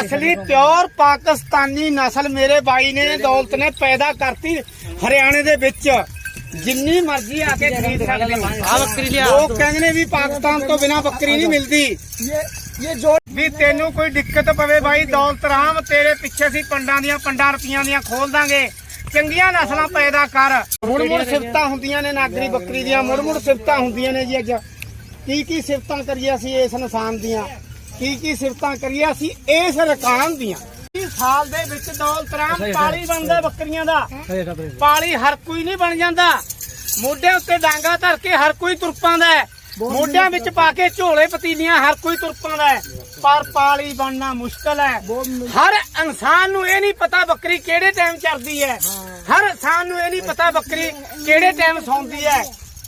ਅਸਲੀ ਪਿਓਰ ਪਾਕਿਸਤਾਨੀ ਨਸਲ ਮੇਰੇ ਬਾਈ ਨੇ ਦੌਲਤ ਨੇ ਪੈਦਾ ਕਰਤੀ ਹਰਿਆਣੇ ਦੇ ਵਿੱਚ। ਜਿੰਨੀ ਮਰਜ਼ੀ ਆ ਕੇ ਖਰੀਦ ਸਕਦੇ। ਆ ਬੱਕਰੀ ਲਿਆ। ਲੋਕ ਕਹਿੰਦੇ ਨੇ ਵੀ ਪਾਕਿਸਤਾਨ ਤੋਂ ਬਿਨਾ ਬੱਕਰੀ ਨਹੀਂ ਮਿਲਦੀ। ਇਹ ਜੋ ਵੀ ਤੈਨੂੰ ਕੋਈ ਦਿੱਕਤ ਪਵੇ ਬਾਈ ਦੌਲਤ ਰਾਮ ਤੇਰੇ ਪਿੱਛੇ ਸੀ ਪੰਡਾਂ ਦੀਆਂ ਪੰਡਾਂ ਰੁਪਈਆਂ ਦੀਆਂ ਖੋਲ ਦਾਂਗੇ। ਚੰਗੀਆਂ ਨਸਲਾਂ ਪੈਦਾ ਕਰ। ਮੁੜ ਮੁੜ ਸਿਫਤਾਂ ਹੁੰਦੀਆਂ ਨੇ ਨਾਗਰੀ ਬੱਕਰੀ ਦੀਆਂ ਮੁੜ ਮੁੜ ਸਿਫਤਾਂ ਹੁੰਦੀਆਂ ਨੇ ਜੀ ਅੱਜ। ਕੀ ਕੀ ਸਿਫਤਾਂ ਕਰੀਆਂ ਸੀ ਇਸ ਇਨਸਾਨ ਦੀਆਂ? ਕੀ ਕੀ ਸਿਫਤਾਂ ਕਰੀਏ ਅਸੀਂ ਇਸ ਰਕਾਨ ਦੀਆਂ। 30 ਸਾਲ ਦੇ ਵਿੱਚ ਦੌਲਤ ਰਾਮ ਪਾਲੀ ਬਣਦਾ ਬੱਕਰੀਆਂ ਦਾ। ਪਾਲੀ ਹਰ ਕੋਈ ਨਹੀਂ ਬਣ ਜਾਂਦਾ। ਮੋਢਿਆਂ ਉੱਤੇ ਡਾਂਗਾ ਧਰ ਕੇ ਹਰ ਕੋਈ ਤੁਰ ਪਾਉਂਦਾ ਹੈ। ਮੋਢਿਆਂ ਵਿੱਚ ਪਾ ਕੇ ਝੋਲੇ ਪਤੀਲੀਆਂ ਹਰ ਕੋਈ ਤੁਰ ਪਾਉਂਦਾ ਹੈ। ਪਰ ਪਾਲੀ ਬਣਨਾ ਮੁਸ਼ਕਲ ਹੈ। ਹਰ ਇਨਸਾਨ ਨੂੰ ਇਹ ਨਹੀਂ ਪਤਾ ਬੱਕਰੀ ਕਿਹੜੇ ਟਾਈਮ ਚਰਦੀ ਹੈ। ਹਰ ਇਨਸਾਨ ਨੂੰ ਇਹ ਨਹੀਂ ਪਤਾ ਬੱਕਰੀ ਕਿਹੜੇ ਟਾਈਮ ਸੌਂਦੀ ਹੈ।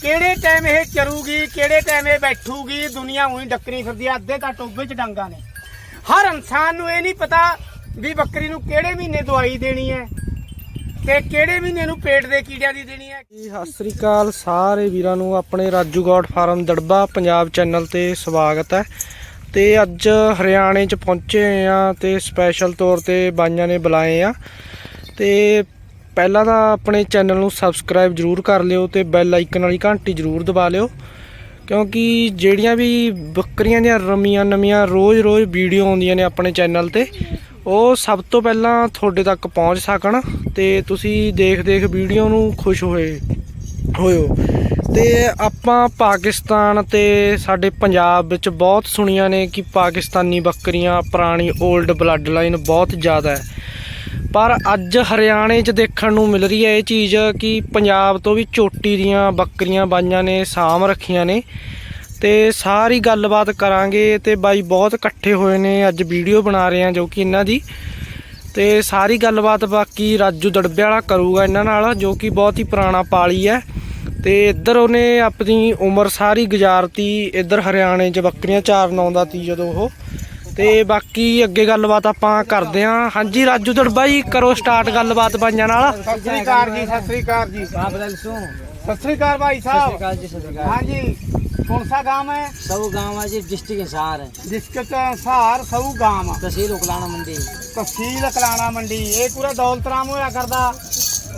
ਕਿਹੜੇ ਟਾਈਮ ਇਹ ਚਰੂਗੀ, ਕਿਹੜੇ ਟਾਈਮ ਇਹ ਬੈਠੂਗੀ, ਦੁਨੀਆ ਉਹੀ ਡੱਕਰੀ ਫਿਰਦੀ ਹੈ ਅੱਧੇ ਤਾਂ ਟੋਬੇ 'ਚ ਡਾਂਗਾ ਨੇ। ਹਰ ਇਨਸਾਨ ਨੂੰ ਇਹ ਨਹੀਂ ਪਤਾ ਵੀ ਬੱਕਰੀ ਨੂੰ ਕਿਹੜੇ ਮਹੀਨੇ ਦਵਾਈ ਦੇਣੀ ਹੈ ਤੇ ਕਿਹੜੇ ਮਹੀਨੇ ਨੂੰ ਪੇਟ ਦੇ ਕੀੜਿਆਂ ਦੀ ਦੇਣੀ ਹੈ। ਜੀ, ਸਤਿ ਸ੍ਰੀ ਅਕਾਲ ਸਾਰੇ ਵੀਰਾਂ ਨੂੰ, ਆਪਣੇ ਰਾਜੂ ਗੌਡ ਫਾਰਮ ਦੜਬਾ ਪੰਜਾਬ ਚੈਨਲ ਤੇ ਸਵਾਗਤ ਹੈ। ਤੇ ਅੱਜ ਹਰਿਆਣੇ ਚ ਪਹੁੰਚੇ ਆ ਤੇ ਸਪੈਸ਼ਲ ਤੌਰ ਤੇ ਬਾਈਆਂ ਨੇ ਬੁਲਾਏ ਆ। ਤੇ ਪਹਿਲਾਂ ਤਾਂ ਆਪਣੇ ਚੈਨਲ ਨੂੰ ਸਬਸਕ੍ਰਾਈਬ ਜਰੂਰ ਕਰ ਲਿਓ ਤੇ ਬੈਲ ਆਈਕਨ ਵਾਲੀ ਘੰਟੀ ਜਰੂਰ ਦਬਾ ਲਿਓ। ਕਿਉਂਕਿ ਜਿਹੜੀਆਂ ਵੀ ਬੱਕਰੀਆਂ ਦੀਆਂ ਰਮੀਆਂ ਨਵੀਆਂ ਰੋਜ਼-ਰੋਜ਼ ਵੀਡੀਓ ਆਉਂਦੀਆਂ ਨੇ ਆਪਣੇ ਚੈਨਲ ਤੇ, ਉਹ ਸਭ ਤੋਂ ਪਹਿਲਾਂ ਤੁਹਾਡੇ ਤੱਕ ਪਹੁੰਚ ਸਕਣ ਤੇ ਤੁਸੀਂ ਦੇਖ-ਦੇਖ ਵੀਡੀਓ ਨੂੰ ਖੁਸ਼ ਹੋਏ, ਹੋਇਓ। ਤੇ ਆਪਾਂ ਪਾਕਿਸਤਾਨ ਤੇ ਸਾਡੇ ਪੰਜਾਬ ਵਿੱਚ ਬਹੁਤ ਸੁਣੀਆਂ ਨੇ ਕਿ ਪਾਕਿਸਤਾਨੀ ਬੱਕਰੀਆਂ ਪੁਰਾਣੀ 올ਡ ਬਲੱਡ ਲਾਈਨ ਬਹੁਤ ਜ਼ਿਆਦਾ ਹੈ। ਪਰ ਅੱਜ ਹਰਿਆਣੇ 'ਚ ਦੇਖਣ ਨੂੰ ਮਿਲ ਰਹੀ ਹੈ ਇਹ ਚੀਜ਼ ਕਿ ਪੰਜਾਬ ਤੋਂ ਵੀ ਚੋਟੀ ਦੀਆਂ ਬੱਕਰੀਆਂ ਬਾਈਆਂ ਨੇ ਸਾਂਭ ਰੱਖੀਆਂ ਨੇ ਤੇ ਸਾਰੀ ਗੱਲਬਾਤ ਕਰਾਂਗੇ ਤੇ ਬਾਈ ਬਹੁਤ ਇਕੱਠੇ ਹੋਏ ਨੇ, ਅੱਜ ਵੀਡੀਓ ਬਣਾ ਰਹੇ ਆ ਜੋ ਕਿ ਇਹਨਾਂ ਦੀ। ਤੇ ਸਾਰੀ ਗੱਲਬਾਤ ਬਾਕੀ ਰਾਜੂ ਦੜਬੇ ਵਾਲਾ ਕਰੂਗਾ ਇਹਨਾਂ ਨਾਲ, ਜੋ ਕਿ ਬਹੁਤ ਹੀ ਪੁਰਾਣਾ ਪਾਲੀ ਹੈ। ਤੇ ਇੱਧਰ ਉਹਨੇ ਆਪਣੀ ਉਮਰ ਸਾਰੀ ਗੁਜ਼ਾਰਤੀ, ਇੱਧਰ ਹਰਿਆਣੇ 'ਚ ਬੱਕਰੀਆਂ ਚਾਰਨ ਆਉਂਦਾ ਤੀ ਜਦੋਂ ਉਹ। ਤੇ ਬਾਕੀ ਅੱਗੇ ਗੱਲਬਾਤ ਆਪਾਂ ਕਰਦੇ ਆਂ ਹਾਂਜੀ ਰਾਜੂ ਦੜਬਾ ਜੀ ਕਰੋ ਸਟਾਰਟ ਗੱਲਬਾਤ ਬਾਈਆਂ ਨਾਲ। ਸਤਿ ਸ੍ਰੀ ਅਕਾਲ ਸਤਿ ਸ੍ਰੀ ਅਕਾਲ ਜੀ। ਸਾਹਿਬ। ਹਾਂਜੀ ਕੌਣ ਸਾ ਗਾਮ ਹੈ? ਸਊ ਗਾਮ ਹੈ ਜੀ ਡਿਸਟ੍ਰਿਕਟ ਹਿਸਾਰ ਹੈ। ਡਿਸਟ੍ਰਿਕਟ ਹਿਸਾਰ ਸਊ ਗਾਮ ਤਹਿਸੀਲ ਉਕਲਾਣਾ ਮੰਡੀ। ਤਹਿਸੀਲ ਕਲਾਣਾ ਮੰਡੀ। ਇਹ ਪੂਰਾ ਦੌਲਤਰਾਮ ਹੋਇਆ ਕਰਦਾ।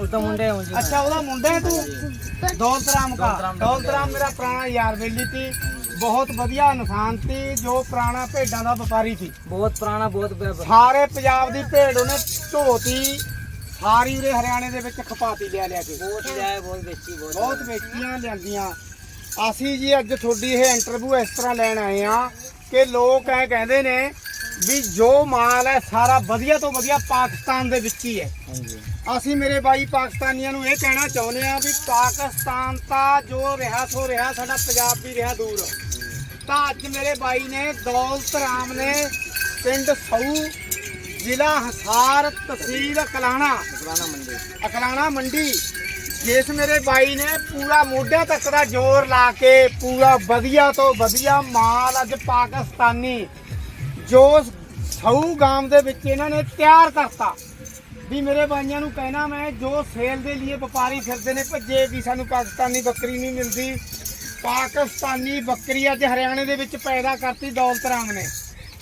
ਉਹਦਾ ਮੁੰਡੇ ਹੋ ਜੀ। ਅੱਛਾ ਉਹਦਾ ਮੁੰਡਾ ਹੈ ਤੂੰ? ਦੌਲਤਰਾਮ ਦਾ ਦੌਲਤਰਾਮ ਮੇਰਾ ਪੁਰਾਣਾ ਯਾਰ ਬੇਲੀ ਸੀ ਬਹੁਤ ਵਧੀਆ ਇਨਸਾਨ ਸੀ ਜੋ ਪੁਰਾਣਾ ਭੇਡਾਂ ਦਾ ਵਪਾਰੀ ਸੀ। ਬਹੁਤ ਪੁਰਾਣਾ ਬਹੁਤ ਵਪਾਰੀ। ਸਾਰੇ ਪੰਜਾਬ ਦੀ ਭੇਡ ਉਹਨੇ ਢੋਤੀ ਸਾਰੀ ਉਰੇ ਹਰਿਆਣੇ ਦੇ ਵਿੱਚ ਖਪਾਤੀ ਲਿਆ ਲਿਆ ਕੇ। ਬਹੁਤ ਜਾਇ ਬਹੁਤ ਵੇਚੀ ਬਹੁਤ ਵੇਚੀਆਂ ਲਿਆਂਦੀਆਂ। ਅਸੀਂ ਜੀ ਅੱਜ ਤੁਹਾਡੀ ਇਹ ਇੰਟਰਵਿਊ ਇਸ ਤਰ੍ਹਾਂ ਲੈਣ ਆਏ ਆ ਕਿ ਲੋਕ ਐ ਕਹਿੰਦੇ ਨੇ ਵੀ ਜੋ ਮਾਲ ਹੈ ਸਾਰਾ ਵਧੀਆ ਤੋਂ ਵਧੀਆ ਪਾਕਿਸਤਾਨ ਦੇ ਵਿੱਚ ਹੀ ਹੈ। ਅਸੀਂ ਮੇਰੇ ਬਾਈ ਪਾਕਿਸਤਾਨੀਆਂ ਨੂੰ ਇਹ ਕਹਿਣਾ ਚਾਹੁੰਦੇ ਆ ਵੀ ਪਾਕਿਸਤਾਨ ਤਾਂ ਜੋ ਰਿਹਾ ਸੋ ਰਿਹਾ ਸਾਡਾ ਪੰਜਾਬ ਵੀ ਰਿਹਾ ਦੂਰ। ਤਾਂ ਅੱਜ ਮੇਰੇ ਬਾਈ ਨੇ ਦੌਲਤ ਰਾਮ ਨੇ ਪਿੰਡ ਸੌ ਜ਼ਿਲ੍ਹਾ ਹਸਾਰ ਤਹਿਸੀਲ ਅਕਲਾਣਾ। ਅਕਲਾਣਾ ਮੰਡੀ। ਅਕਲਾਣਾ ਮੰਡੀ ਜਿਸ ਮੇਰੇ ਬਾਈ ਨੇ ਪੂਰਾ ਮੋਢਿਆਂ ਤੱਕ ਦਾ ਜ਼ੋਰ ਲਾ ਕੇ ਪੂਰਾ ਵਧੀਆ ਤੋਂ ਵਧੀਆ ਮਾਲ ਅੱਜ ਪਾਕਿਸਤਾਨੀ ਜੋ ਸੌ ਗਾਮ ਦੇ ਵਿੱਚ ਇਹਨਾਂ ਨੇ ਤਿਆਰ ਕਰਤਾ। ਵੀ ਮੇਰੇ ਬਾਈਆਂ ਨੂੰ ਕਹਿਣਾ ਮੈਂ ਜੋ ਸੇਲ ਦੇ ਲਈ ਵਪਾਰੀ ਫਿਰਦੇ ਨੇ ਭੱਜੇ ਵੀ ਸਾਨੂੰ ਪਾਕਿਸਤਾਨੀ ਬੱਕਰੀ ਨਹੀਂ ਮਿਲਦੀ। ਪਾਕਿਸਤਾਨੀ ਬੱਕਰੀ ਅੱਜ ਹਰਿਆਣੇ ਦੇ ਵਿੱਚ ਪੈਦਾ ਕਰਤੀ ਦੌਲਤ ਰਾਮ ਨੇ।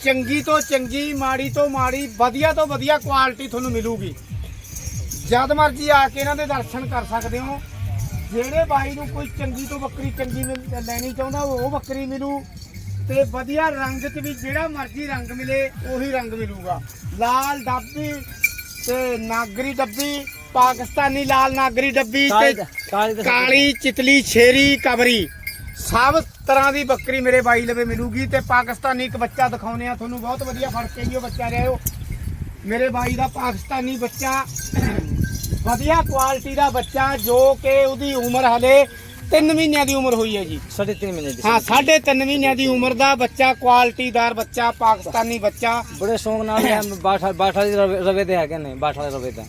ਚੰਗੀ ਤੋਂ ਚੰਗੀ ਮਾੜੀ ਤੋਂ ਮਾੜੀ ਵਧੀਆ ਤੋਂ ਵਧੀਆ ਕੁਆਲਿਟੀ ਤੁਹਾਨੂੰ ਮਿਲੂਗੀ। ਜਦ ਮਰਜ਼ੀ ਆ ਕੇ ਇਹਨਾਂ ਦੇ ਦਰਸ਼ਨ ਕਰ ਸਕਦੇ ਹੋ। ਜਿਹੜੇ ਬਾਈ ਨੂੰ ਕੋਈ ਚੰਗੀ ਤੋਂ ਬੱਕਰੀ ਚੰਗੀ ਲੈਣੀ ਚਾਹੁੰਦਾ ਉਹ ਬੱਕਰੀ ਮਿਲੂ। ਤੇ ਵਧੀਆ ਰੰਗ 'ਚ ਵੀ ਜਿਹੜਾ ਮਰਜ਼ੀ ਰੰਗ ਮਿਲੇ ਉਹੀ ਰੰਗ ਮਿਲੂਗਾ। ਲਾਲ ਡੱਬੀ ਤੇ ਨਾਗਰੀ ਡੱਬੀ ਪਾਕਿਸਤਾਨੀ ਲਾਲ ਨਾਗਰੀ ਡੱਬੀ ਤੇ ਕਾਲੀ ਚਿਤਲੀ ਛੇਰੀ ਕਬਰੀ। ਸਭ ਤਰ੍ਹਾਂ ਦੀ ਬੱਕਰੀ ਮੇਰੇ ਬਾਈ ਲਵੇ ਮਿਲੂਗੀ ਤੇ ਪਾਕਿਸਤਾਨੀ ਇੱਕ ਬੱਚਾ ਦਿਖਾਉਨੇ ਆ ਤੁਹਾਨੂੰ ਬਹੁਤ ਵਧੀਆ ਫੜ ਕੇ ਆਈਓ ਬੱਚਾ ਲਿਆਓ ਮੇਰੇ ਬਾਈ ਦਾ ਪਾਕਿਸਤਾਨੀ ਬੱਚਾ ਵਧੀਆ ਕੁਆਲਿਟੀ ਦਾ ਬੱਚਾ ਜੋ ਕਿ ਉਹਦੀ ਉਮਰ ਹਲੇ 3 ਮਹੀਨਿਆਂ ਦੀ ਉਮਰ ਹੋਈ ਹੈ ਜੀ। 3.5 ਮਹੀਨੇ ਦੀ। ਹਾਂ 3.5 ਮਹੀਨਿਆਂ ਦੀ ਉਮਰ ਦਾ ਬੱਚਾ ਕੁਆਲਿਟੀਦਾਰ ਬੱਚਾ ਪਾਕਿਸਤਾਨੀ ਬੱਚਾ। ਬੜੇ ਸ਼ੌਂਕ ਨਾਲ ਬਾਠਾ ਬਾਠਾ ਦੇ ਰਵੇ ਦੇ ਹੈਗੇ ਨੇ ਬਾਠਾ ਦੇ ਰਵੇ ਦਾ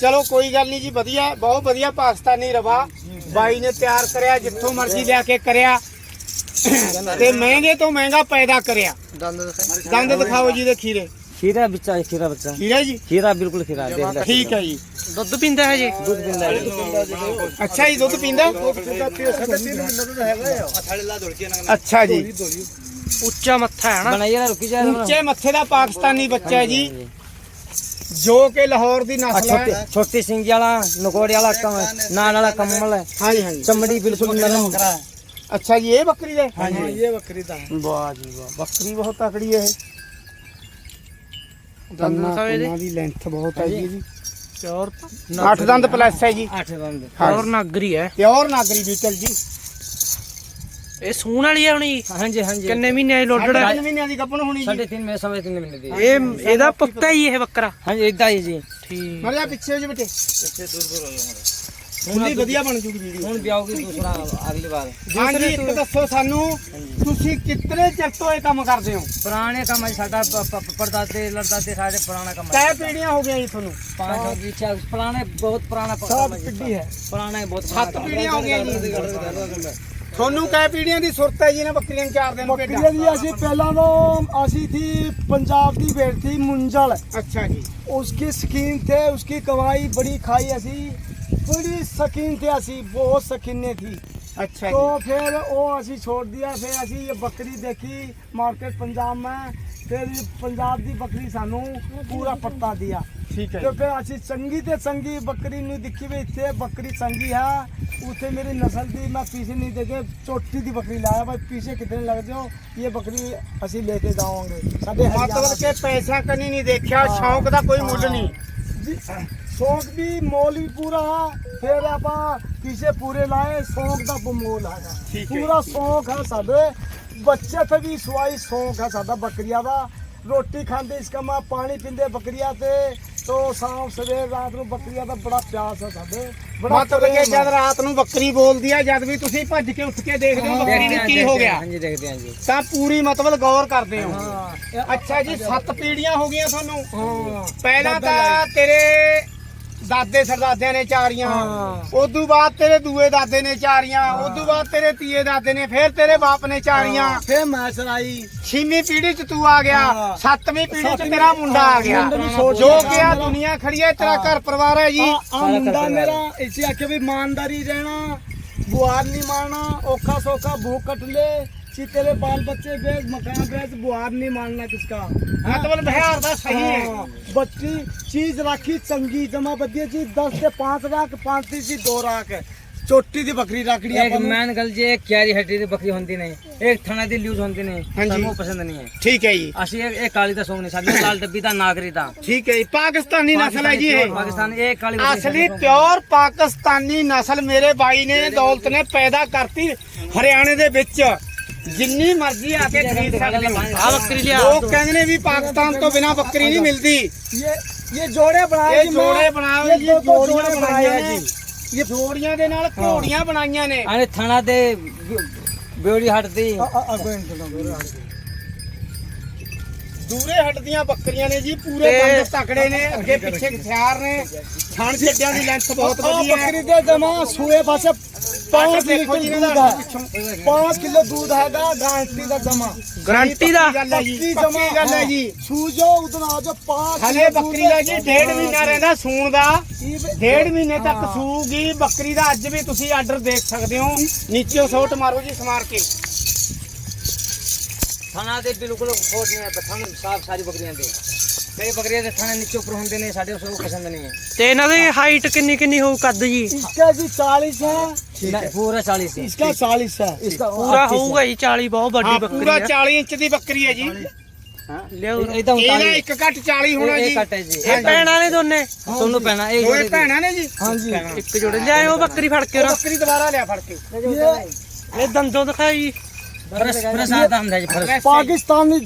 ਚਲੋ ਕੋਈ ਗੱਲ ਨਹੀਂ ਜੀ ਵਧੀਆ ਬਹੁਤ ਵਧੀਆ ਪਾਕਿਸਤਾਨੀ ਰਵਾ। ਬਾਈ ਨੇ ਤਿਆਰ ਕਰਿਆ ਜਿੱਥੋਂ ਮਰਜ਼ੀ ਲਿਆ ਕੇ ਕਰਿਆ। ਤੇ ਮਹਿੰਗੇ ਤੋਂ ਮਹਿੰਗਾ ਪੈਦਾ ਕਰਿਆ। ਦੰਦ ਦਿਖਾਓ ਜੀ ਦੇ ਖੀਰੇ। ਖੀਰਾ ਬੱਚਾ ਹੈ ਖੀਰਾ ਬੱਚਾ ਖੀਰਾ ਜੀ? ਖੀਰਾ ਬਿਲਕੁਲ ਖੀਰਾ ਦੇਖ ਲੈ। ਠੀਕ ਹੈ ਜੀ। ਦੁੱਧ ਪੀਂਦਾ ਹੈ ਜੀ? ਦੁੱਧ ਪੀਂਦਾ ਹੈ ਅੱਛਾ ਜੀ ਦੁੱਧ ਪੀਂਦਾ? ਅੱਛਾ ਜੀ। ਉੱਚਾ ਮੱਥਾ ਹੈ ਨਾ। ਬਣਾਈਆ ਰੁਕੀ ਜਾ ਉੱਚੇ ਮੱਥੇ ਦਾ ਪਾਕਿਸਤਾਨੀ ਬੱਚਾ ਹੈ ਜੀ। ਜੋ ਕਿ ਲਾਹੌਰ ਦੀ ਨਸਲ ਹੈ। ਛੋਟੀ ਸਿੰਘ ਵਾਲਾ ਨਗੋੜੇ ਵਾਲਾ ਨਾਲ ਵਾਲਾ ਕੰਮਲ ਹੈ। ਹਾਂਜੀ ਹਾਂਜੀ। ਚਮੜੀ ਬਿਲਕੁਲ ਨਰਮ। ਅੱਛਾ ਜੀ ਇਹ ਬੱਕਰੀ ਹੈ? ਹਾਂਜੀ। ਇਹ ਬੱਕਰੀ ਦਾ ਵਾਹ ਜੀ ਵਾਹ ਬੱਕਰੀ ਬਹੁਤ ਤਕੜੀ ਹੈ ਇਹ। ਦੰਦਾਂ ਦੀ ਲੈਂਥ ਬਹੁਤ ਹੈ ਜੀ। ਜੀ ਚੌਰ 8 ਦੰਦ ਪਲੱਸ ਹੈ ਜੀ। 8 ਦੰਦ। ਪਿਓਰ ਨਾਗਰੀ ਹੈ। ਪਿਓਰ ਨਾਗਰੀ ਬੀਟਲ ਜੀ। ਇਹ ਸੂਣ ਵਾਲੀ ਆ ਹੁਣੀ। ਹਾਂਜੀ ਹਾਂਜੀ। ਕਿੰਨੇ ਮਹੀਨੇ ਦੀ ਲੋਡੜ ਹੈ 3 ਮਹੀਨਿਆਂ ਦੀ ਕੱਪਣ ਹੋਣੀ ਜੀ। 3.5 ਮਹੀਨੇ ਦੀ। ਇਹ ਇਹਦਾ ਪੁੱਤਾ ਹੀ ਇਹ ਬੱਕਰਾ। ਹਾਂਜੀ ਇਦਾਂ ਹੀ ਜੀ। ਠੀਕ। ਮਰ ਪਿੱਛੇ ਜੀ ਬੇਟੇ। ਪਿੱਛੇ ਦੂਰ ਦੂਰ ਹੋ ਜਾ ਹੁੰਦੀ ਵਧੀਆ ਬਣ ਜੂਗੀ ਵੀਡੀਓ। ਹੁਣ ਵਿਆਹੋਗੇ ਦੂਸਰਾ ਅਗਲੀ ਵਾਰ। ਹਾਂਜੀ ਇੱਕ ਦੱਸੋ ਸਾਨੂੰ ਤੁਸੀਂ ਕਿਤਨੇ ਚਿਰ ਤੋਂ ਇਹ ਕੰਮ ਕਰਦੇ ਹੋ? ਪੁਰਾਣੇ ਕੰਮ ਹੈ ਸਾਡਾ ਪਰਦਾਦੇ ਲੜਦਾਦੇ ਸਾਡੇ ਪੁਰਾਣਾ ਕੰਮ ਹੈ ਕਈ ਪੀੜੀਆਂ ਹੋ ਗਈਆਂ ਜੀ ਤੁਹਾਨੂੰ। ਪੰਜ ਹੋ ਪੁਰਾਣੇ ਬਹੁਤ ਪੁਰਾਣਾ ਕੰਮ ਹੈ ਸਭ ਹੈ। ਬਹੁਤ ਸੱਤ ਪੀੜੀਆਂ ਹੋ ਗਈਆਂ ਜੀ। ਤੁਹਾਨੂੰ ਕੈ ਪੀੜੀਆਂ ਦੀ ਸੁਰਤ ਹੈ ਜੀ ਇਹਨਾਂ ਬੱਕਰੀਆਂ ਨੂੰ ਚਾਰ ਦਿਨ ਬੱਕਰੀਆਂ ਦੀ ਅਸੀਂ ਪਹਿਲਾਂ ਤੋਂ ਅਸੀਂ ਥੀ ਪੰਜਾਬ ਦੀ ਭੇਡ ਥੀ ਮੁੰਜਲ ਅੱਛਾ ਜੀ उसकी शकीन थे उसकी कमाई बड़ी खाई असी बड़ी शकीन थे असी बहुत शकीने थी अच्छा तो फिर वो असी छोड़ दिया फिर असी ये बकरी देखी मार्केट पंजाब में फिर पंजाब की बकरी सानू पूरा पत्ता दिया ठीक है तो फिर असी चंगी तो चंगी बकरी नहीं दिखी भी इतने बकरी चंगी है उसे मेरी नस्ल की मैं पीछे नहीं देखे चोटी की बकरी लाया भाई पीछे कितने लग जाओ ये बकरी असी लेके जाओगे मतलब के पैसा कहीं नहीं देखा शौक का कोई मुल नहीं ਸੌਂਕ ਵੀ ਮੋਲ ਵੀ ਪੂਰਾ ਫਿਰ ਆਪਾਂ ਕਿਸੇ ਪੂਰੇ ਲਾਏ ਸੌਂਕ ਦਾ ਬਮੋਲ ਹੈਗਾ ਪੂਰਾ ਸੌਂਕ ਹੈ ਸਾਡੇ। ਬੱਚੇ ਤੇ ਵੀ ਸਵਾਈ ਸੌਂਕ ਹੈ ਸਾਡਾ ਬੱਕਰੀਆਂ ਦਾ। ਰੋਟੀ ਖਾਂਦੇ ਇਸ ਕਮਾ ਪਾਣੀ ਪੀਂਦੇ ਬੱਕਰੀਆਂ ਤੇ। ਤੋ ਸ਼ਾਮ ਸਵੇਰ ਰਾਤ ਨੂੰ ਬੱਕਰੀਆਂ ਦਾ ਬੜਾ ਪਿਆਸ ਹੈ ਸਾਡੇ। ਬੜਾ ਤਰੀਕੇ ਜਦ ਰਾਤ ਨੂੰ ਬੱਕਰੀ ਬੋਲਦੀ ਆ ਜਦ ਵੀ ਤੁਸੀਂ ਭੱਜ ਕੇ ਉੱਠ ਕੇ ਦੇਖਦੇ ਹੋ ਬੱਕਰੀ ਨੂੰ ਕੀ ਹੋ ਗਿਆ। ਹਾਂਜੀ ਦੇਖਦੇ ਹਾਂ ਜੀ। ਤਾਂ ਪੂਰੀ ਮਤਲਬ ਗੌਰ ਕਰਦੇ ਹੋ। ਅੱਛਾ ਜੀ ਸੱਤ ਪੀੜੀਆਂ ਹੋ ਗਈਆਂ ਤੁਹਾਨੂੰ। ਪਹਿਲਾਂ ਤਾਂ ਤੇਰੇ ਦਾਦੇ ਸਰਦਾਦਿਆਂ ਨੇ ਚਾਰੀਆਂ। ਉਦੋਂ ਬਾਅਦ ਤੇਰੇ ਦੂਏ ਦਾਦੇ ਨੇ ਚਾਰੀਆਂ ਉਦੋਂ ਬਾਅਦ ਤੇਰੇ ਤੀਏ ਦਾਦੇ ਨੇ ਫਿਰ ਤੇਰੇ ਬਾਪ ਨੇ ਚਾਰੀਆਂ। ਫੇਰ ਮੈਂ ਚਲਾਈ ਛੇਵੀਂ ਪੀੜ੍ਹੀ ਚ ਤੂੰ ਆ ਗਿਆ। ਸੱਤਵੀਂ ਪੀੜ੍ਹੀ ਚ ਤੇਰਾ ਮੁੰਡਾ ਆ ਗਿਆ। ਜੋ ਕਿ ਆ। ਦੁਨੀਆ ਖੜੀ ਹੈ। ਤੇਰਾ ਘਰ ਪਰਿਵਾਰ ਹੈ ਜੀ ਆ ਮੁੰਡਾ ਮੇਰਾ ਇੱਥੇ ਆਖੇ ਵੀ ਇਮਾਨਦਾਰੀ ਰਹਿਣਾ ਬੁਆਰ ਨਹੀਂ ਮਾਰਨਾ ਔਖਾ ਸੌਖਾ ਭੂਖ ਕੱਟ ਲੈ ਚੀਤੇ ਦੇ ਬਾਲ ਬੱਚੇ ਬੇਜ ਮਕਾਨ ਬੇਜ ਬੁਹਾਰ ਨਹੀਂ ਮਾਰਨਾ ਕਿਸਕਾ। ਹਾਂ ਤਾਂ ਬਲ ਬਿਹਾਰ ਦਾ ਸਹੀ ਹੈ। ਬੱਚੀ ਚੀਜ਼ ਰੱਖੀ ਚੰਗੀ ਜਮਾ ਬੱਦੀ ਜੀ 10 ਤੇ 5 ਰਾਖ 5 ਦੀ ਜੀ 2 ਰਾਖ ਚੋਟੀ ਦੀ ਬੱਕਰੀ ਰੱਖਣੀ ਆਪਾਂ ਨੂੰ। ਮੈਨ ਗੱਲ ਜੇ ਇੱਕ ਕਿਆਰੀ ਹੱਟੀ ਦੀ ਬੱਕਰੀ ਹੁੰਦੀ ਨਹੀਂ ਇੱਕ ਥਣਾ ਦੀ ਲਿਊਜ਼ ਹੁੰਦੀ ਨਹੀਂ ਸਾਨੂੰ ਪਸੰਦ ਨਹੀਂ ਹੈ। ਠੀਕ ਹੈ ਜੀ। ਅਸੀਂ ਇਹ ਕਾਲੀ ਦਾ ਸੌਂਗ ਨਹੀਂ ਸਾਡੇ ਲਾਲ ਡੱਬੀ ਦਾ ਨਾਗਰੀ ਦਾ ਠੀਕ ਹੈ ਜੀ ਪਾਕਿਸਤਾਨੀ ਨਸਲ ਹੈ ਜੀ ਇਹ। ਪਾਕਿਸਤਾਨ ਇਹ ਕਾਲੀ ਅਸਲੀ ਪਿਓਰ ਪਾਕਿਸਤਾਨੀ ਨਸਲ ਮੇਰੇ ਬਾਈ ਨੇ ਦੌਲਤ ਨੇ ਪੈਦਾ ਕਰਤੀ ਹਰਿਆਣੇ ਦੇ ਵਿੱਚ। ਜਿੰਨੀ ਮਰਜ਼ੀ ਆ ਕੇ ਖਰੀਦ ਸਕਦੇ ਹੋ। ਆ ਬੱਕਰੀ ਲਿਆ ਲੋਕ ਕਹਿੰਦੇ ਨੇ ਵੀ ਪਾਕਿਸਤਾਨ ਤੋਂ ਬਿਨਾ ਬੱਕਰੀ ਨਹੀਂ ਮਿਲਦੀ। ਇਹ ਇਹ ਜੋੜੇ ਬਣਾਏ ਜੀ ਜੋੜੇ ਬਣਾਏ ਜੀ ਜੋੜੀਆਂ ਬਣਾਏ ਜੀ। ਇਹ ਜੋੜੀਆਂ ਦੇ ਨਾਲ ਘੋੜੀਆਂ ਬਣਾਈਆਂ ਨੇ। ਅਰੇ ਥਣਾ ਤੇ ਬਿਉੜੀ ਹਟਦੀ। ਦੂਰੇ ਹਟਦੀਆਂ ਬੱਕਰੀਆਂ ਨੇ ਜੀ ਪੂਰੇ ਬੰਦ ਤਕੜੇ ਨੇ ਅੱਗੇ ਪਿੱਛੇ ਖਿਆਰ ਨੇ। ਥਣ ਛੱਡਿਆਂ ਦੀ ਲੈਂਥ ਬਹੁਤ ਵਧੀਆ ਬੱਕਰੀ ਦੇ ਜਮਾ ਸੂਏ ਪਾਸੇ 5 ਲੀਟਰ दूध है पाँच किलो दूध है गारंटी का ਦਾ ਗੱਲ ਹੈ ਜੀ ਪੱਕੀ ਜਮਾ ਗੱਲ ਹੈ ਜੀ। ਸੂਜੋ ਉਦਨਾ ਜੋ 5 ਹਲੇ ਬੱਕਰੀ ਦਾ ਜੀ ਡੇਢ ਮਹੀਨਾ ਰਹਿੰਦਾ ਸੂਣ ਦਾ। ਡੇਢ ਮਹੀਨੇ ਤੱਕ ਸੂਗੀ ਬੱਕਰੀ ਦਾ ਅੱਜ ਵੀ ਤੁਸੀਂ ਆਰਡਰ ਦੇਖ ਸਕਦੇ ਹੋ। ਨੀਚੇ ਸੋਟ ਮਾਰੋ ਜੀ ਸਮਾਰ ਕੇ। ਥਾਣਾ ਦੇ ਬਿਲਕੁਲ ਖੋਟ ਨਹੀਂ ਹੈ ਥਾਣਾ ਸਾਫ਼ ਸਾਰੀ ਬੱਕਰੀਆਂ ਦੇ। ਮੇਰੇ ਬੱਕਰੀਆਂ ਦੇ ਥਣੇ ਨੀਚੇ ਉੱਪਰ ਹੁੰਦੇ ਨੇ ਸਾਡੇ ਉਸ ਨੂੰ ਪਸੰਦ ਨਹੀਂ ਹੈ ਤੇ ਇਹਨਾਂ ਦੀ ਹਾਈਟ ਕਿੰਨੀ ਕਿੰਨੀ ਹੋਊ ਕੱਦ ਜੀ इसका जी चालीस है ਨਹੀਂ, ਪੂਰਾ 40 ਸੀ इसका चालीस है इसका ਪੂਰਾ ਹੋਊਗਾ ਜੀ 40 ਬਹੁਤ ਵੱਡੀ ਹਾਂ ਬੱਕਰੀ ਪੂਰਾ ਹੈ 40 ਇੰਚ ਦੀ ਬੱਕਰੀ ਹੈ ਜੀ ਲਿਆਓ ਇਹ ਤਾਂ ਇਹਦਾ 39 ਇੱਕ ਘੱਟ 40 ਹੋਣਾ ਇਹ ਜੀ ਕੱਟ ਹੈ ਜੀ ਇਹ ਭੈਣਾਂ ਨੇ ਦੋਨੇ ਤੁਹਾਨੂੰ ਪੈਣਾ ਇਹ ਦੋਏ ਜੋੜੇ ਦੀ। ਭੈਣਾਂ ਨੇ ਜੀ हाँ जी ਇੱਕ ਜੋੜੇ ਲਿਆਓ ਬੱਕਰੀ ਫੜ ਕੇ ਉਹ ਉਹਨਾਂ ਬੱਕਰੀ ਦੁਬਾਰਾ ਲਿਆ ਫੜ ਕੇ ये ਇਹ ਦੰਦੋਂ ਦਿਖਾਈ ਜੀ ਫਰਸ ਫਰਸ ਆਦਾ ਹੁੰਦਾ ਜੀ ਫਰਸ पाकिस्तानी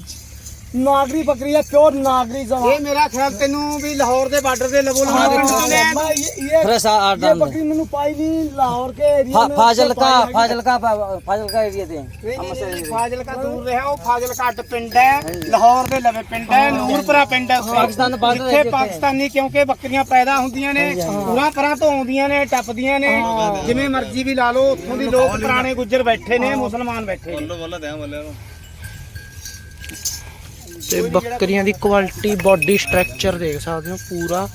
नागरी बकरी है प्योर नागरी जमा ਇਹ ਮੇਰਾ ਖਿਆਲ ਤੈਨੂੰ ਵੀ ਲਾਹੌਰ ਦੇ ਬਾਰਡਰ ਦੇ ਲਵੋ ਲਵਾ ਦੇ ਪਿੰਡ ਨੇ मैं ये ये ਫਰਸ ये ਆਦਾ बकरी मैंने पाई नहीं लाहौर के एरिया में ਫਾਜ਼ਲ उससे ਕਾ पाई है। ਫਾਜ਼ਲ ਕਾ ਫਾਜ਼ਲ ਕਾ ਏਰੀਆ ਤੇ ਨਹੀਂ, ਨਹੀਂ, ਨਹੀਂ, ਫਾਜ਼ਿਲਕਾ ਦੂਰ ਰਿਹਾ ਉਹ ਫਾਜ਼ਿਲਕਾ ਅੱਡ ਪਿੰਡ ਹੈ ਲਾਹੌਰ ਦੇ ਲਵੇ ਪਿੰਡ ਹੈ ਨੂਰਪੁਰਾ ਪਿੰਡ ਹੈ ਉੱਥੇ। ਪਾਕਿਸਤਾਨ ਦਾ border ਹੈ ਜਿੱਥੇ ਜਿੱਥੇ। ਪਾਕਿਸਤਾਨੀ ਕਿਉਂਕਿ ਬੱਕਰੀਆਂ ਪੈਦਾ ਹੁੰਦੀਆਂ ਨੇ ਪੂਰਾ ਪਰਾਂ ਤੋਂ ਆਉਂਦੀਆਂ ਨੇ ਟੱਪਦੀਆਂ ਨੇ ਜਿਵੇਂ ਮਰਜ਼ੀ ਵੀ ਲਾ ਲਓ ਉੱਥੋਂ ਦੀ ਲੋਕ ਪੁਰਾਣੇ ਗੁੱਜਰ ਬੈਠੇ ਨੇ ਮੁਸਲਮਾਨ ਬੈਠੇ ਨੇ ਤੇ ਬੱਕਰੀਆਂ ਦੀ ਕੁਆਲਿਟੀ ਬਾਡੀ ਸਟਰਕਚਰ ਦੇਖ ਸਕਦੇ ਹੋ ਪੂਰਾ।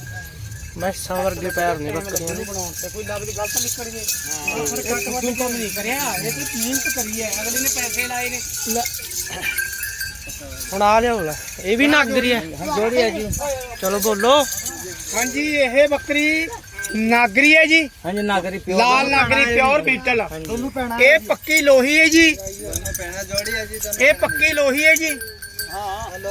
ਮੈਸਾਂ ਵਰਗੇ ਪੈਰ ਨੇ ਬੱਕਰੀਆਂ ਦੇ। ਤੇ ਕੋਈ ਲਫ਼ਜ਼ ਗਲਤ ਨਿਕਲ ਜੇ ਹਾਂ। ਪਰ ਘੱਟ ਵੱਧ ਕੰਮ ਨਹੀਂ ਕਰਿਆ ਇਹ ਤੇ ਮਿਹਨਤ ਕਰੀ ਹੈ ਅਗਲੇ ਨੇ ਪੈਸੇ ਲਾਏ ਨੇ ਹੁਣ ਆ ਲਿਓ ਲੈ। ਇਹ ਵੀ ਨਾਗਰੀ ਹੈ। ਜੋੜੀ ਹੈ ਜੀ। ਚਲੋ ਬੋਲੋ। ਹਾਂਜੀ ਇਹ ਬੱਕਰੀ ਨਾਗਰੀ ਹੈ ਜੀ। ਹਾਂਜੀ ਨਾਗਰੀ ਪਿਓਰ। ਲਾਲ ਨਾਗਰੀ ਪਿਓਰ ਬੀਟਲ। ਇਹ ਪੱਕੀ ਲੋਹੀ ਹੈ ਜੀ। ਇਹ ਪੱਕੀ ਲੋਹੀ ਹੈ ਜੀ।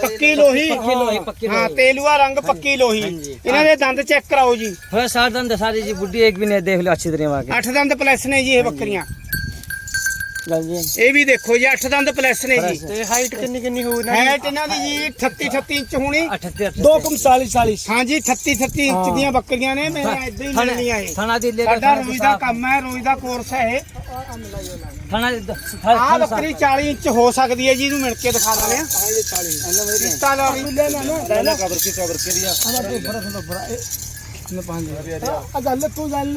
ਪੱਕੀ ਲੋਹੀ? ਪੱਕੀ ਲੋਹੀ ਪੱਕੀ ਹਾਂ ਤੇਲੂਆ ਰੰਗ ਪੱਕੀ ਲੋਹੀ। ਇਹਨਾਂ ਦੇ ਦੰਦ ਚੈੱਕ ਕਰਾਓ ਜੀ। ਹੋਏ ਸਾਰ ਦੰਦ ਸਾਰੇ ਜੀ ਬੁੱਢੀ ਇੱਕ ਵੀ ਨੇ ਦੇਖ ਲਓ ਅੱਛੀ ਤਰ੍ਹਾਂ ਆ ਅੱਠ ਦੰਦ ਪਲੱਸ ਨੇ ਜੀ ਇਹ ਬੱਕਰੀਆਂ। ਲਓ ਜੀ। ਇਹ ਵੀ ਦੇਖੋ ਜੀ 8 ਦੰਦ ਪਲੱਸ ਨੇ ਜੀ। ਤੇ ਹਾਈਟ ਕਿੰਨੀ ਕਿੰਨੀ ਹੋਊ ਨਾ ਹਾਈਟ ਇਹਨਾਂ ਦੀ ਜੀ 38 38 ਇੰਚ ਹੋਣੀ। 38 ਦੋ ਕੁਮ 40 40 ਇੰਚ ਦੀਆਂ ਬੱਕਰੀਆਂ ਨੇ ਮੇਰੇ ਇਦਾਂ ਹੀ ਮਿਲਣੀਆਂ ਇਹ। ਥਣਾ ਦੇ ਲੈ ਸਾਡਾ ਰੋਜ਼ ਦਾ ਕੰਮ ਹੈ ਰੋਜ਼ ਦਾ ਕੋਰਸ ਹੈ ਇਹ। ਥਣਾ ਆ ਬੱਕਰੀ 40 ਇੰਚ ਹੋ ਸਕਦੀ ਹੈ ਜੀ ਇਹਨੂੰ ਮਿਲ ਕੇ ਦਿਖਾ ਦਿੰਦੇ ਆ 40 ਇਹਨਾਂ ਮੇਰੇ ਕਿਸ਼ਤਾ ਲਾ ਲੈ ਨਾ ਨਾ ਕਵਰ ਕੀ ਕਵਰ ਕੀ ਦਿਆ ਆ ਬੜਾ ਸੁੰਦਰ ਬੜਾ ਇਹ ਮੈਂ ਪਾਣ ਦੇ ਆ ਗੱਲ ਤੂੰ ਗੱਲ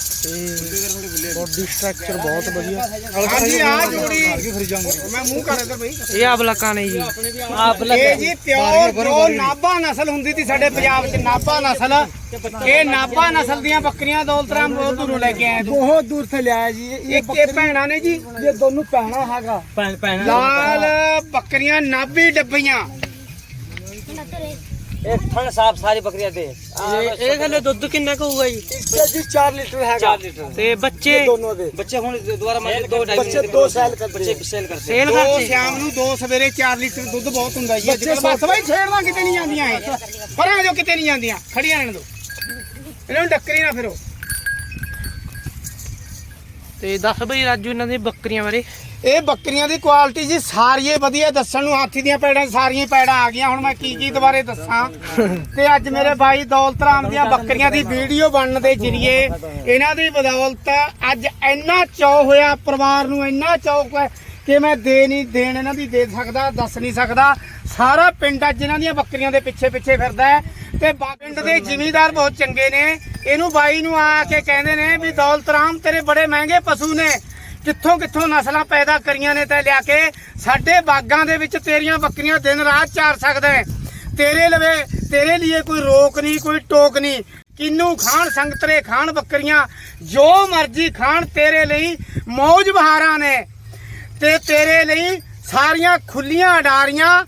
ਤੇ ਬੋਡੀ ਬਹੁਤ ਵਧੀਆ। ਹਾਂਜੀ ਆ ਜੋੜੀ। ਮੈਂ ਮੂੰਹ ਕਰ ਇਧਰ ਬਈ। ਇਹ ਆਬਲਕਾਂ ਨੇ ਜੀ। ਆਬਲਕ ਇਹ ਜੀ ਪਿਓਰ ਜੋ ਨਾਭਾ ਨਸਲ ਹੁੰਦੀ ਸੀ ਸਾਡੇ ਪੰਜਾਬ 'ਚ ਨਾਭਾ ਨਸਲ। ਇਹ ਨਾਭਾ ਨਸਲ ਦੀਆਂ ਬੱਕਰੀਆਂ ਦੌਲਤਰਾਮ ਬਹੁਤ ਦੂਰੋਂ ਲੈ ਕੇ ਆਏ। ਬਹੁਤ ਦੂਰ ਤੋਂ ਲਿਆ ਜੀ। ਇਹ ਬੱਕਰੀ ਭੈਣਾਂ ਨੇ ਜੀ। ਇਹ ਦੋਨੋਂ ਭੈਣਾਂ ਹੈਗਾ। ਲਾਲ ਬੱਕਰੀਆਂ ਨਾਭੀ ਡੱਬੀਆਂ। एक थन साफ सारी बकरियां दे ਇਹ ਇਹ ਥੱਲੇ ਦੁੱਧ ਕਿੰਨਾ ਕੁ ਹੋਊਗਾ ਜੀ इसका जी चार लीटर हैगा चार लीटर ਤੇ ਬੱਚੇ दोनों दे बच्चे होने दोबारा मतलब दो ढाई बच्चे दो साल कर बच्चे दिए सेल करते ਸੇਲ ਦੋ ਕਰਦੇ ਸ਼ਾਮ ਨੂੰ ਦੋ ਸਵੇਰੇ 4 ਲੀਟਰ ਦੁੱਧ ਬਹੁਤ ਹੁੰਦਾ ਜੀ ਅੱਜ ਕੱਲ੍ਹ ਬਸ ਬਾਈ ਛੇੜਨਾ ਕਿਤੇ ਨਹੀਂ ਜਾਂਦੀਆਂ ਇਹ ਪਰਾਂ ਜੋ ਕਿਤੇ ਨਹੀਂ ਜਾਂਦੀਆਂ ਖੜੀਆਂ ਰਹਿਣ ਦੋ ਇਹਨਾਂ ਨੂੰ ਡੱਕਰੀ ਨਾ ਫਿਰੋ ਤੇ ਦੱਸ ਬਈ ਰਾਜੂ ਇਹਨਾਂ ਦੀਆਂ ਬੱਕਰੀਆਂ ਬਾਰੇ ਇਹ ਬੱਕਰੀਆਂ ਦੀ ਕੁਆਲਿਟੀ ਜੀ ਸਾਰੀਏ ਵਧੀਆ, ਦੱਸਣ ਨੂੰ ਹਾਥੀ ਦੀਆਂ ਪੈੜਾਂ ਸਾਰੀਆਂ ਪੈੜਾਂ ਆ ਗਈਆਂ। ਹੁਣ ਮੈਂ ਕੀ ਕੀ ਦੁਬਾਰੇ ਦੱਸਾਂ? ਤੇ ਅੱਜ ਮੇਰੇ ਬਾਈ ਦੌਲਤਰਾਮ ਦੀਆਂ ਬੱਕਰੀਆਂ ਦੀ ਵੀਡੀਓ ਬਣਨ ਦੇ ਜਰੀਏ ਇਹਨਾਂ ਦੀ ਬਦੌਲਤ ਅੱਜ ਇੰਨਾ ਚਾਅ ਹੋਇਆ, ਪਰਿਵਾਰ ਨੂੰ ਇੰਨਾ ਚਾਅ ਹੋਇਆ ਕਿ ਮੈਂ ਦੇ ਨਹੀਂ ਦੇਣ ਇਹਨਾਂ ਦੀ ਦੇ ਸਕਦਾ, ਦੱਸ ਨਹੀਂ ਸਕਦਾ। ਸਾਰਾ ਪਿੰਡ ਅੱਜ ਇਹਨਾਂ ਦੀਆਂ ਬੱਕਰੀਆਂ ਦੇ ਪਿੱਛੇ ਪਿੱਛੇ ਫਿਰਦਾ ਹੈ ਤੇ ਪਿੰਡ ਦੇ ਜਿਮੀਦਾਰ ਬਹੁਤ ਚੰਗੇ ਨੇ। ਇਹਨੂੰ ਬਾਈ ਨੂੰ ਆ ਕੇ ਕਹਿੰਦੇ ਨੇ ਵੀ ਦੌਲਤ ਰਾਮ ਤੇਰੇ ਬੜੇ ਮਹਿੰਗੇ ਪਸ਼ੂ ਨੇ। ਕਿੱਥੋਂ ਕਿੱਥੋਂ ਨਸਲਾਂ ਪੈਦਾ ਕਰੀਆਂ ਨੇ ਤੇ ਲਿਆ ਕੇ ਸਾਡੇ ਬਾਗਾਂ ਦੇ ਵਿੱਚ ਤੇਰੀਆਂ ਬੱਕਰੀਆਂ ਦਿਨ ਰਾਤ ਚਾਰ ਸਕਦਾ ਹੈ। ਤੇਰੇ ਲਵੇ, ਤੇਰੇ ਲਈ ਕੋਈ ਰੋਕ ਨਹੀਂ, ਕੋਈ ਟੋਕ ਨਹੀਂ ਕਿੰਨੂ ਖਾਣ ਸੰਗਤਰੇ ਖਾਣ ਬੱਕਰੀਆਂ, ਜੋ ਮਰਜ਼ੀ ਖਾਣ ਤੇਰੇ ਲਈ ਮੌਜ ਬਹਾਰਾਂ ਨੇ ਤੇ ਤੇਰੇ ਲਈ ਸਾਰੀਆਂ ਖੁੱਲੀਆਂ ਅਡਾਰੀਆਂ,